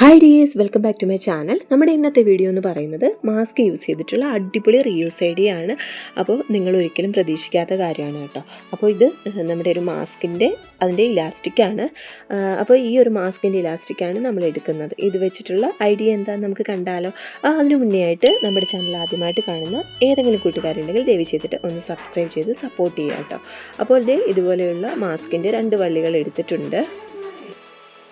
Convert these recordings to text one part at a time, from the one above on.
Hi dears welcome back to my channel നമ്മുടെ ഇന്നത്തെ video എന്ന് പറയുന്നത് മാസ്ക് യൂസ് ചെയ്തിട്ടുള്ള അടിപൊളി റീയൂസ് ഐഡിയ ആണ്. അപ്പോൾ നിങ്ങൾ ഒരിക്കലും പ്രതീക്ഷിക്കാത്ത കാര്യമാണ് കേട്ടോ. അപ്പോൾ ഇത് നമ്മുടെ ഒരു മാസ്കിന്റെ അതിന്റെ ഇലാസ്റ്റിക്കാണ് അപ്പോൾ ഈ ഒരു മാസ്കിന്റെ ഇലാസ്റ്റിക്കാണ് നമ്മൾ എടുക്കുന്നത്. ഇത് വെച്ചിട്ടുള്ള ഐഡിയ എന്താണെന്ന് നമുക്ക് കണ്ടാലോ? അതിനു മുന്നേ ആയിട്ട് നമ്മുടെ ചാനൽ ആദ്യമായിട്ട് കാണുന്ന ഏതെങ്കിലും കൂട്ടുകാരുണ്ടെങ്കിൽ ദയവ് ചെയ്തിട്ട് ഒന്ന് സബ്സ്ക്രൈബ് ചെയ്ത് സപ്പോർട്ട് ചെയ്യുക കേട്ടോ. അപ്പോൾ ദേ ഇതുപോലെയുള്ള മാസ്കിന്റെ രണ്ട് വള്ളികൾ എടുത്തിട്ടുണ്ട്.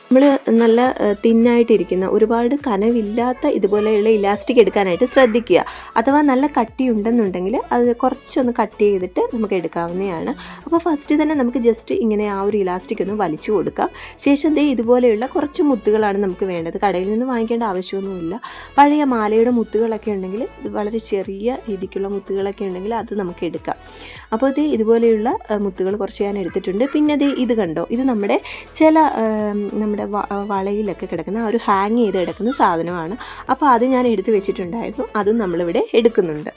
നമ്മൾ നല്ല തിന്നായിട്ടിരിക്കുന്ന ഒരുപാട് കനവില്ലാത്ത ഇതുപോലെയുള്ള ഇലാസ്റ്റിക് എടുക്കാനായിട്ട് ശ്രദ്ധിക്കുക. അഥവാ നല്ല കട്ടി ഉണ്ടെന്നുണ്ടെങ്കിൽ അത് കുറച്ചൊന്ന് കട്ട് ചെയ്തിട്ട് നമുക്ക് എടുക്കാവുന്നതാണ്. അപ്പോൾ ഫസ്റ്റ് തന്നെ നമുക്ക് ജസ്റ്റ് ഇങ്ങനെ ആ ഒരു ഇലാസ്റ്റിക് ഒന്ന് വലിച്ചു കൊടുക്കാം. ശേഷം ദേ ഇതുപോലെയുള്ള കുറച്ച് മുത്തുകളാണ് നമുക്ക് വേണ്ടത്. കടയിൽ നിന്ന് വാങ്ങിക്കേണ്ട ആവശ്യമൊന്നുമില്ല. പഴയ മാലയുടെ മുത്തുകളൊക്കെ ഉണ്ടെങ്കിൽ വളരെ ചെറിയ രീതിക്കുള്ള മുത്തുകളൊക്കെ ഉണ്ടെങ്കിൽ അത് നമുക്ക് എടുക്കാം. അപ്പോൾ ഇത് ഇതുപോലെയുള്ള മുത്തുകൾ കുറച്ച് ഞാൻ എടുത്തിട്ടുണ്ട്. പിന്നെ ഇത് ഇത് കണ്ടോ? ഇത് നമ്മുടെ ചില ആം, നമ്മുടെ വളയിലൊക്കെ കിടക്കുന്ന ഒരു ഹാങ് ചെയ്ത് കിടക്കുന്ന സാധനമാണ്. അപ്പോൾ അത് ഞാൻ എടുത്ത് വെച്ചിട്ടുണ്ടായിരുന്നു. അതും നമ്മളിവിടെ എടുക്കുന്നുണ്ട്.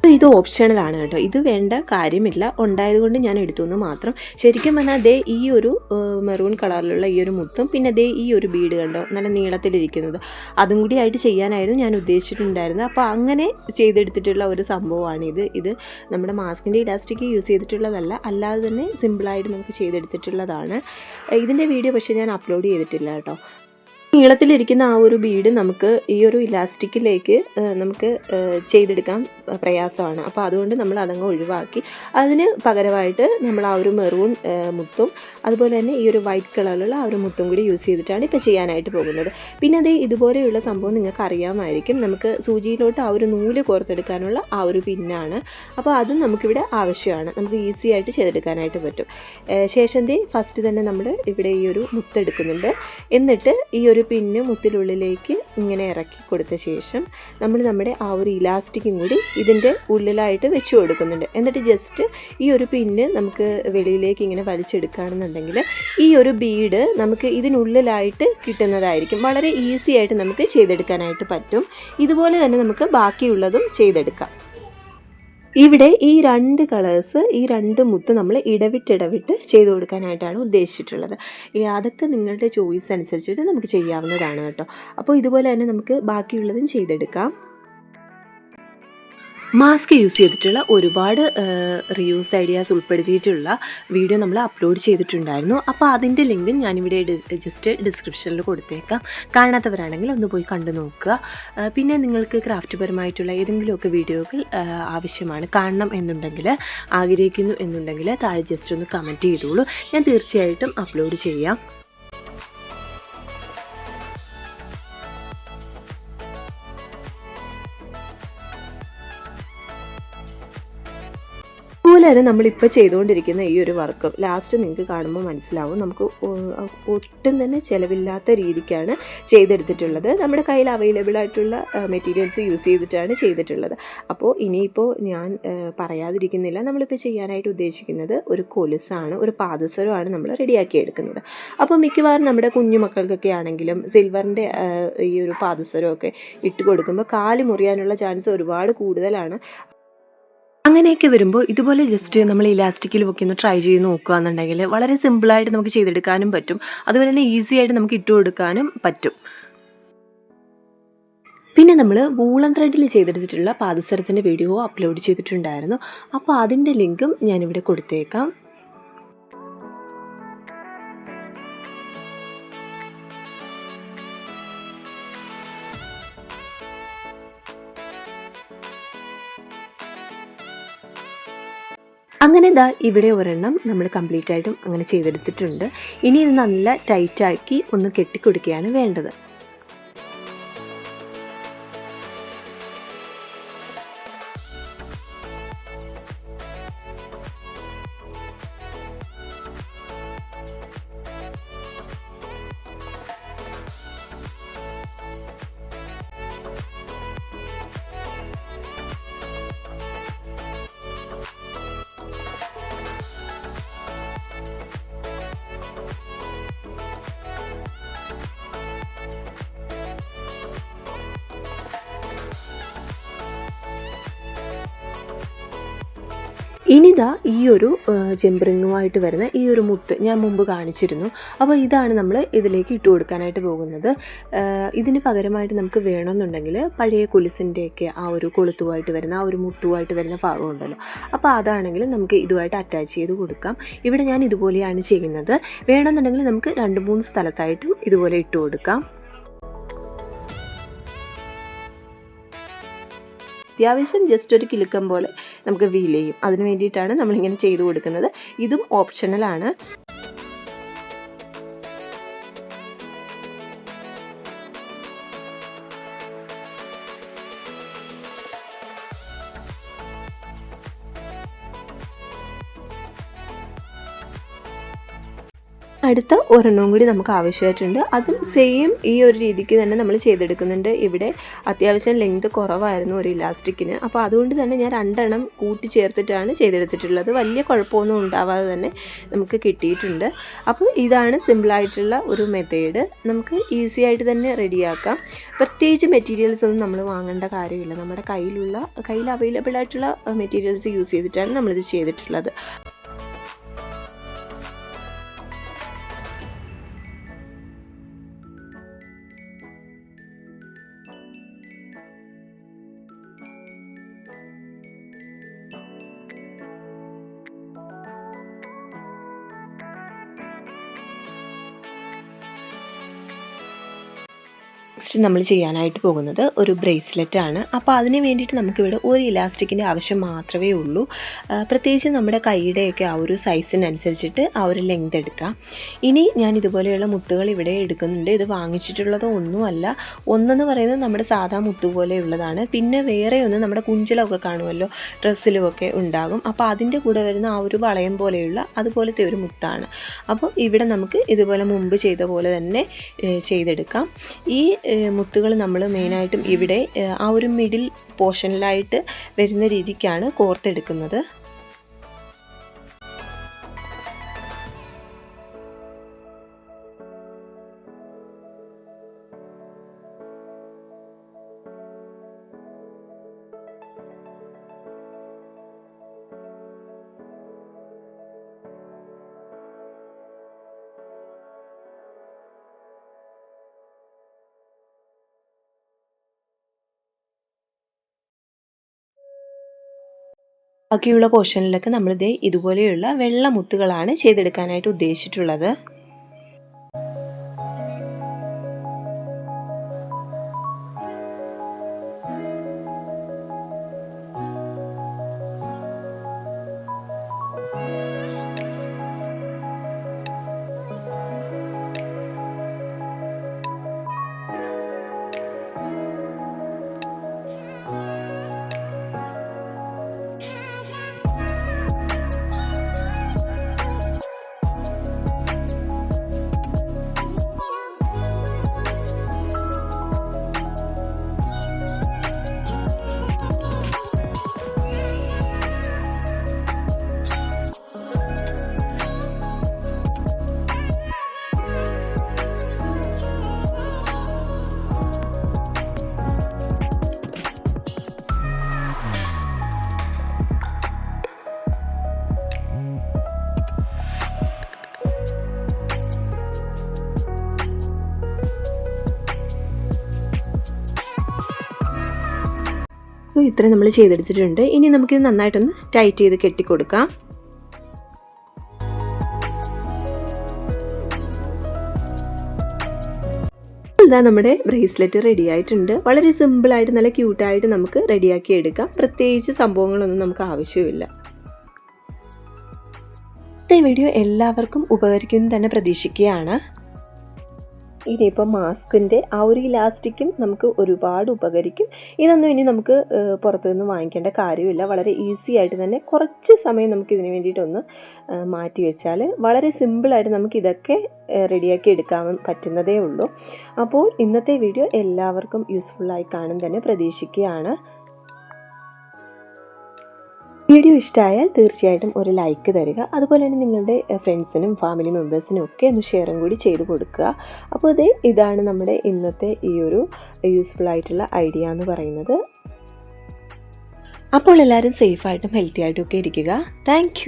അപ്പോൾ ഇത് ഓപ്ഷണലാണ് കേട്ടോ. ഇത് വേണ്ട കാര്യമില്ല. ഉണ്ടായതുകൊണ്ട് ഞാൻ എടുത്തു എന്ന് മാത്രം. ശരിക്കും പറഞ്ഞാൽ ദേ ഈ ഒരു മെറൂൺ കളറിലുള്ള ഈ ഒരു മുത്തും പിന്നെ ദേ ഈ ഒരു ബീഡ് കണ്ടോ? നല്ല നീളത്തിലിരിക്കുന്നത്. അതും കൂടി ആയിട്ട് ചെയ്യാനായിരുന്നു ഞാൻ ഉദ്ദേശിച്ചിട്ടുണ്ടായിരുന്നത്. അപ്പോൾ അങ്ങനെ ചെയ്തെടുത്തിട്ടുള്ള ഒരു സംഭവമാണ് ഇത്. ഇത് നമ്മുടെ മാസ്കിന്റെ ഇലാസ്റ്റിക് യൂസ് ചെയ്തിട്ടുള്ളതല്ല. അല്ലാതെ തന്നെ സിമ്പിളായിട്ട് നമുക്ക് ചെയ്തെടുത്തിട്ടുള്ളതാണ്. ഇതിന്റെ വീഡിയോ പക്ഷേ ഞാൻ അപ്ലോഡ് ചെയ്തിട്ടില്ല കേട്ടോ. നീളത്തിലിരിക്കുന്ന ആ ഒരു ബീഡ് നമുക്ക് ഈ ഒരു ഇലാസ്റ്റിക്കിലേക്ക് നമുക്ക് ചെയ്തെടുക്കാൻ പ്രയാസമാണ്. അപ്പോൾ അതുകൊണ്ട് നമ്മൾ അതങ്ങ് ഒഴിവാക്കി. അതിന് പകരമായിട്ട് നമ്മൾ ആ ഒരു മെറൂൺ മുത്തും അതുപോലെ തന്നെ ഈ ഒരു വൈറ്റ് കളറിലുള്ള ആ ഒരു മുത്തും കൂടി യൂസ് ചെയ്തിട്ടാണ് ഇപ്പോൾ ചെയ്യാനായിട്ട് പോകുന്നത്. പിന്നെ അതേ ഇതുപോലെയുള്ള സംഭവം നിങ്ങൾക്ക് അറിയാമായിരിക്കും നമുക്ക് സൂചിയിലോട്ട് ആ ഒരു നൂൽ കോർത്തെടുക്കാനുള്ള ആ ഒരു പിന്നാണ്. അപ്പോൾ അതും നമുക്കിവിടെ ആവശ്യമാണ്. നമുക്ക് ഈസി ആയിട്ട് ചെയ്തെടുക്കാനായിട്ട് പറ്റും. ശേഷം ഫസ്റ്റ് തന്നെ നമ്മൾ ഇവിടെ ഈ ഒരു മുത്തെടുക്കുന്നുണ്ട് എന്നിട്ട് ഈ ഒരു പിന്ന് മുത്തിനുള്ളിലേക്ക് ഇങ്ങനെ ഇറക്കി കൊടുത്ത ശേഷം നമ്മൾ നമ്മുടെ ആ ഒരു ഇലാസ്റ്റിക്കും കൂടി ഇതിന്റെ ഉള്ളിലായിട്ട് വെച്ച് കൊടുക്കുന്നുണ്ട്. എന്നിട്ട് ജസ്റ്റ് ഈ ഒരു പിന്ന് നമുക്ക് വെളിയിലേക്ക് ഇങ്ങനെ വലിച്ചെടുക്കുകയാണെന്നുണ്ടെങ്കിൽ ഈ ഒരു ബീഡ് നമുക്ക് ഇതിനുള്ളിലായിട്ട് കിട്ടുന്നതായിരിക്കും. വളരെ ഈസി ആയിട്ട് നമുക്ക് ചെയ്തെടുക്കാനായിട്ട് പറ്റും. ഇതുപോലെ തന്നെ നമുക്ക് ബാക്കിയുള്ളതും ചെയ്തെടുക്കാം. ഇവിടെ ഈ രണ്ട് കളേഴ്സ് ഈ രണ്ട് മുത്ത് നമ്മൾ ഇടവിട്ടിടവിട്ട് ചെയ്ത് കൊടുക്കാനായിട്ടാണ് ഉദ്ദേശിച്ചിട്ടുള്ളത്. അതൊക്കെ നിങ്ങളുടെ ചോയ്സ് അനുസരിച്ചിട്ട് നമുക്ക് ചെയ്യാവുന്നതാണ് കേട്ടോ. അപ്പോൾ ഇതുപോലെ തന്നെ നമുക്ക് ബാക്കിയുള്ളതും ചെയ്തെടുക്കാം. മാസ്ക് യൂസ് ചെയ്തിട്ടുള്ള ഒരുപാട് റിയൂസ് ഐഡിയാസ് ഉൾപ്പെടുത്തിയിട്ടുള്ള വീഡിയോ നമ്മൾ അപ്ലോഡ് ചെയ്തിട്ടുണ്ടായിരുന്നു. അപ്പോൾ അതിന്റെ ലിങ്ക് ഞാനിവിടെ ജസ്റ്റ് ഡിസ്ക്രിപ്ഷനിൽ കൊടുത്തേക്കാം. കാണാത്തവരാണെങ്കിൽ ഒന്ന് പോയി കണ്ടു നോക്കുക. പിന്നെ നിങ്ങൾക്ക് ക്രാഫ്റ്റ് പരമായിട്ടുള്ള ഏതെങ്കിലുമൊക്കെ വീഡിയോകൾ ആവശ്യമാണ് കാണണം എന്നുണ്ടെങ്കിൽ ആഗ്രഹിക്കുന്നു എന്നുണ്ടെങ്കിൽ താഴെ ജസ്റ്റ് ഒന്ന് കമന്റ് ചെയ്തോളൂ. ഞാൻ തീർച്ചയായിട്ടും അപ്ലോഡ് ചെയ്യാം. അതുപോലെ തന്നെ നമ്മളിപ്പോൾ ചെയ്തുകൊണ്ടിരിക്കുന്ന ഈ ഒരു വർക്ക്. ലാസ്റ്റ് നിങ്ങൾക്ക് കാണുമ്പോൾ മനസ്സിലാവും. നമുക്ക് ഒട്ടും തന്നെ ചിലവില്ലാത്ത രീതിക്കാണ് ചെയ്തെടുത്തിട്ടുള്ളത്. നമ്മുടെ കയ്യിൽ അവൈലബിൾ ആയിട്ടുള്ള മെറ്റീരിയൽസ് യൂസ് ചെയ്തിട്ടാണ് ചെയ്തിട്ടുള്ളത്. അപ്പോൾ ഇനിയിപ്പോൾ ഞാൻ പറയാതിരിക്കുന്നില്ല. നമ്മളിപ്പോൾ ചെയ്യാനായിട്ട് ഉദ്ദേശിക്കുന്നത് ഒരു കൊലുസാണ് ഒരു പാദസരമാണ് നമ്മൾ റെഡിയാക്കി എടുക്കുന്നത് അപ്പോൾ മിക്കവാറും നമ്മുടെ കുഞ്ഞുമക്കൾക്കൊക്കെ ആണെങ്കിലും സിൽവറിന്റെ ഈ ഒരു പാദസരമൊക്കെ ഇട്ട് കൊടുക്കുമ്പോൾ കാൽ മുറിയാനുള്ള ചാൻസ് ഒരുപാട് കൂടുതലാണ്. അങ്ങനെയൊക്കെ വരുമ്പോൾ ഇതുപോലെ ജസ്റ്റ് നമ്മൾ ഇലാസ്റ്റിക്കിൽ ഒക്കെ ഒന്ന് ട്രൈ ചെയ്ത് നോക്കുകയെന്നുണ്ടെങ്കിൽ വളരെ സിമ്പിളായിട്ട് നമുക്ക് ചെയ്തെടുക്കാനും പറ്റും. അതുപോലെ തന്നെ ഈസി ആയിട്ട് നമുക്ക് ഇട്ടു കൊടുക്കാനും പറ്റും. പിന്നെ നമ്മൾ വൂളൻ ത്രെഡിൽ ചെയ്തെടുത്തിട്ടുള്ള പാദസരത്തിന്റെ വീഡിയോ അപ്ലോഡ് ചെയ്തിട്ടുണ്ടായിരുന്നു. അപ്പോൾ അതിന്റെ ലിങ്കും ഞാനിവിടെ കൊടുത്തേക്കാം. അങ്ങനെ ദാ ഇവിടെ ഒരെണ്ണം നമ്മൾ കംപ്ലീറ്റ് ആയിട്ടും അങ്ങനെ ചെയ്തെടുത്തിട്ടുണ്ട്. ഇനി ഇത് നല്ല ടൈറ്റാക്കി ഒന്ന് കെട്ടിക്കൊടുക്കുകയാണ് വേണ്ടത്. ഇനിതാ ഈ ഒരു ചെമ്പറിങ്ങുമായിട്ട് വരുന്ന ഈ ഒരു മുത്ത് ഞാൻ മുമ്പ് കാണിച്ചിരുന്നു. അപ്പോൾ ഇതാണ് നമ്മൾ ഇതിലേക്ക് ഇട്ട് കൊടുക്കാനായിട്ട് പോകുന്നത്. ഇതിന് പകരമായിട്ട് നമുക്ക് വേണമെന്നുണ്ടെങ്കിൽ പഴയ കുലിസിന്റെയൊക്കെ ആ ഒരു കൊളുത്തുമായിട്ട് വരുന്ന ആ ഒരു മുത്തുമായിട്ട് വരുന്ന ഭാഗം ഉണ്ടല്ലോ. അപ്പോൾ അതാണെങ്കിൽ നമുക്ക് ഇതുമായിട്ട് അറ്റാച്ച് ചെയ്ത് കൊടുക്കാം. ഇവിടെ ഞാൻ ഇതുപോലെയാണ് ചെയ്യുന്നത്. വേണമെന്നുണ്ടെങ്കിൽ നമുക്ക് രണ്ട് മൂന്ന് സ്ഥലത്തായിട്ടും ഇതുപോലെ ഇട്ട് കൊടുക്കാം. അത്യാവശ്യം ജസ്റ്റ് ഒരു കിലുക്കം പോലെ നമുക്ക് ഫീൽ ചെയ്യും. അതിന് വേണ്ടിയിട്ടാണ് നമ്മളിങ്ങനെ ചെയ്തു കൊടുക്കുന്നത്. ഇതും ഓപ്ഷണലാണ് അടുത്ത ഒരെണ്ണവും കൂടി നമുക്ക് ആവശ്യമായിട്ടുണ്ട്. അതും സെയിം ഈ ഒരു രീതിക്ക് തന്നെ നമ്മൾ ചെയ്തെടുക്കുന്നുണ്ട്. ഇവിടെ അത്യാവശ്യം ലെങ്ത് കുറവായിരുന്നു ഒരു ഇലാസ്റ്റിക്കിന്. അപ്പോൾ അതുകൊണ്ട് തന്നെ ഞാൻ രണ്ടെണ്ണം കൂട്ടി ചേർത്തിട്ടാണ് ചെയ്തെടുത്തിട്ടുള്ളത്. വലിയ കുഴപ്പമൊന്നും ഉണ്ടാവാതെ തന്നെ നമുക്ക് കിട്ടിയിട്ടുണ്ട്. അപ്പോൾ ഇതാണ് സിമ്പിളായിട്ടുള്ള ഒരു മെത്തേഡ് നമുക്ക് ഈസി ആയിട്ട് തന്നെ റെഡിയാക്കാം പ്രത്യേകിച്ച് മെറ്റീരിയൽസ് ഒന്നും നമ്മൾ വാങ്ങേണ്ട കാര്യമില്ല. നമ്മുടെ കയ്യിലുള്ള കയ്യിൽ അവൈലബിൾ ആയിട്ടുള്ള മെറ്റീരിയൽസ് യൂസ് ചെയ്തിട്ടാണ് നമ്മളിത് ചെയ്തിട്ടുള്ളത്. നെക്സ്റ്റ് നമ്മൾ ചെയ്യാനായിട്ട് പോകുന്നത് ഒരു ബ്രേസ്ലെറ്റ് ആണ്. അപ്പോൾ അതിന് വേണ്ടിയിട്ട് നമുക്കിവിടെ ഒരു ഇലാസ്റ്റിക്കിന്റെ ആവശ്യം മാത്രമേ ഉള്ളൂ. പ്രത്യേകിച്ച് നമ്മുടെ കൈയുടെയൊക്കെ ആ ഒരു സൈസിനനുസരിച്ചിട്ട് ആ ഒരു ലെങ്ത് എടുക്കാം. ഇനി ഞാൻ ഇതുപോലെയുള്ള മുത്തുകൾ ഇവിടെ എടുക്കുന്നുണ്ട്. ഇത് വാങ്ങിച്ചിട്ടുള്ളതോ ഒന്നുമല്ല. ഒന്നെന്ന് പറയുന്നത് നമ്മുടെ സാധാ മുത്തു പോലെയുള്ളതാണ്. പിന്നെ വേറെ ഒന്ന് നമ്മുടെ കുഞ്ചിലൊക്കെ കാണുമല്ലോ ഡ്രസ്സിലുമൊക്കെ ഉണ്ടാകും. അപ്പോൾ അതിന്റെ കൂടെ വരുന്ന ആ ഒരു വളയം പോലെയുള്ള അതുപോലത്തെ ഒരു മുത്താണ്. അപ്പോൾ ഇവിടെ നമുക്ക് ഇതുപോലെ മുമ്പ് ചെയ്ത പോലെ തന്നെ ചെയ്തെടുക്കാം. ഈ മുത്തുകൾ നമ്മൾ മെയിനായിട്ടും ഇവിടെ ആ ഒരു മിഡിൽ പോർഷനിലായിട്ട് വരുന്ന രീതിക്കാണ് കോർത്തെടുക്കുന്നത്. ബാക്കിയുള്ള പോർഷനിലൊക്കെ നമ്മളിത് ഇതുപോലെയുള്ള വെള്ളമുത്തുകളാണ് ചെയ്തെടുക്കാനായിട്ട് ഉദ്ദേശിച്ചിട്ടുള്ളത്. അപ്പോൾ ഇത്രയും നമ്മൾ ചെയ്തെടുത്തിട്ടുണ്ട്. ഇനി നമുക്കിത് നന്നായിട്ടൊന്ന് ടൈറ്റ് ചെയ്ത് കെട്ടിക്കൊടുക്കാം. ഇതാ നമ്മുടെ ബ്രേസ്ലെറ്റ് റെഡി ആയിട്ടുണ്ട്. വളരെ സിമ്പിളായിട്ട് നല്ല ക്യൂട്ടായിട്ട് നമുക്ക് റെഡിയാക്കി എടുക്കാം. പ്രത്യേകിച്ച് സംഭവങ്ങളൊന്നും നമുക്ക് ആവശ്യമില്ല. ഇന്നത്തെ വീഡിയോ എല്ലാവർക്കും ഉപകരിക്കുമെന്ന് തന്നെ പ്രതീക്ഷിക്കുകയാണ്. ഇനിയിപ്പോൾ മാസ്കിന്റെ ആ ഒരു ഇലാസ്റ്റിക്കും നമുക്ക് ഒരുപാട് ഉപകരിക്കും. ഇതൊന്നും ഇനി നമുക്ക് പുറത്തു പുറത്തുനിന്ന് വാങ്ങിക്കേണ്ട കാര്യമില്ല. വളരെ ഈസി ആയിട്ട് തന്നെ കുറച്ച് സമയം നമുക്ക് ഇതിന് വേണ്ടിയിട്ടൊന്ന് മാറ്റി വെച്ചാൽ വളരെ സിമ്പിളായിട്ട് നമുക്ക് ഇതൊക്കെ റെഡിയാക്കി എടുക്കാൻ പറ്റുന്നതേ ഉള്ളൂ. അപ്പോൾ ഇന്നത്തെ വീഡിയോ എല്ലാവർക്കും യൂസ്ഫുള്ളായി കാണും തന്നെ പ്രതീക്ഷിക്കുകയാണ്. വീഡിയോ ഇഷ്ടമായാൽ തീർച്ചയായിട്ടും ഒരു ലൈക്ക് തരിക. അതുപോലെ തന്നെ നിങ്ങളുടെ ഫ്രണ്ട്സിനും ഫാമിലി മെമ്പേഴ്സിനും ഒക്കെ ഒന്ന് ഷെയറും കൂടി ചെയ്ത് കൊടുക്കുക. അപ്പോൾ അതേ ഇതാണ് നമ്മുടെ ഇന്നത്തെ ഈ ഒരു യൂസ്ഫുൾ ആയിട്ടുള്ള ഐഡിയ എന്ന് പറയുന്നത്. അപ്പോൾ എല്ലാവരും സേഫായിട്ടും ഹെൽത്തി ആയിട്ടും ഒക്കെ ഇരിക്കുക. താങ്ക്